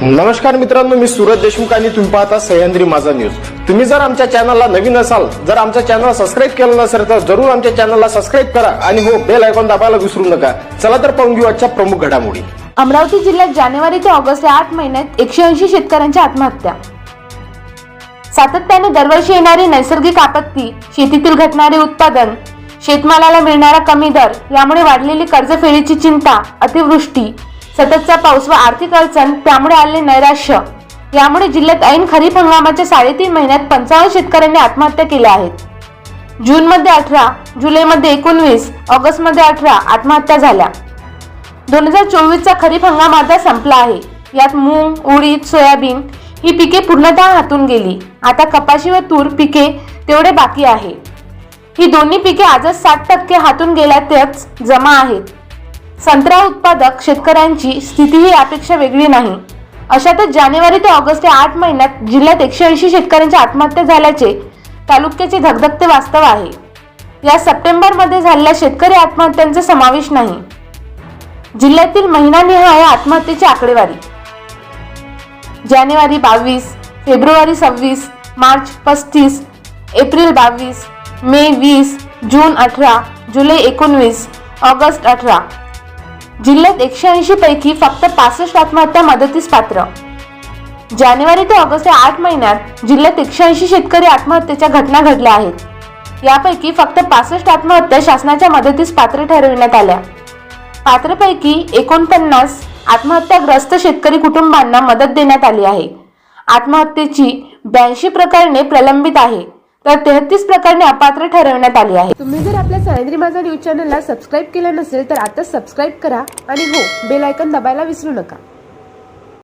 नमस्कार मित्रांनो मी सुरत देशमुख आणि तुम्ही पाहता सह्याद्री माझा न्यूज तुम्ही जर आमच्या चॅनलला नवीन असाल जर आमच्या चॅनल सबस्क्राईब केलं नसेल तर जरूर आमच्या चॅनलला सबस्क्राईब करा आणि हो बेल आयकॉन दाबायला विसरू नका. चला तर पाहून घेऊ आजच्या प्रमुख घडामोडी. अमरावती जिल्ह्यात जानेवारी ते ऑगस्ट या आठ महिन्यात एकशे ऐंशी शेतकऱ्यांच्या आत्महत्या. सातत्याने दरवर्षी येणारी नैसर्गिक आपत्ती शेतीतील घटणारे उत्पादन शेतमालाला मिळणारा कमी दर यामुळे वाढलेली कर्जफेडीची चिंता अतिवृष्टी सततचा पाऊस व आर्थिक अडचण त्यामुळे आलेले नैराश्य. यामुळे जिल्ह्यात ऐन खरीप हंगामाच्या साडेतीन महिन्यात पंचावन्न शेतकऱ्यांनी आत्महत्या केल्या आहेत. जूनमध्ये अठरा जुलैमध्ये एकोणवीस ऑगस्टमध्ये अठरा आत्महत्या झाल्या. दोन हजार चोवीसचा खरीप हंगाम आता संपला आहे. यात मूग उडीद सोयाबीन ही पिके पूर्णतः हातून गेली. आता कपाशी व तूर पिके तेवढे बाकी आहे. ही दोन्ही पिके आजच साठ टक्के हातून गेल्यातच जमा आहेत. संत्रा उत्पादक शेतकऱ्यांची स्थिती ही यापेक्षा वेगळी नाही. अशातच जानेवारी ते ऑगस्ट या आठ महिन्यात जिल्ह्यात एकशे ऐंशी शेतकऱ्यांच्या आत्महत्या झाल्याचे तालुक्याचे धगधगते वास्तव आहे. या सप्टेंबरमध्ये झालेल्या शेतकरी आत्महत्यांचा समावेश नाही. जिल्ह्यातील महिनानिहाय आत्महत्येची आकडेवारी. जानेवारी बावीस फेब्रुवारी सव्वीस मार्च पस्तीस एप्रिल बावीस मे वीस जून अठरा जुलै एकोणवीस ऑगस्ट अठरा. जिल्ह्यात एकशे ऐंशी पैकी फक्त पासष्ट आत्महत्या मदतीस पात्र. जानेवारी ते ऑगस्ट या आठ महिन्यात जिल्ह्यात एकशे ऐंशी शेतकरी आत्महत्येच्या घटना घडल्या आहेत. यापैकी फक्त पासष्ट आत्महत्या शासनाच्या मदतीस पात्र ठरविण्यात आल्या. पात्रपैकी एकोणपन्नास आत्महत्याग्रस्त शेतकरी कुटुंबांना मदत देण्यात आली आहे. आत्महत्येची ब्याऐंशी प्रकरणे प्रलंबित आहे. तर तेहतीस प्रकरणे अपात्र ठरवण्यात आली आहे तुम्ही जर आपल्या सह्याद्री माझा न्यूज चॅनलला सबस्क्राईब केलं नसेल तर आता सबस्क्राईब करा आणि हो बेल आयकन दबायला विसरू नका.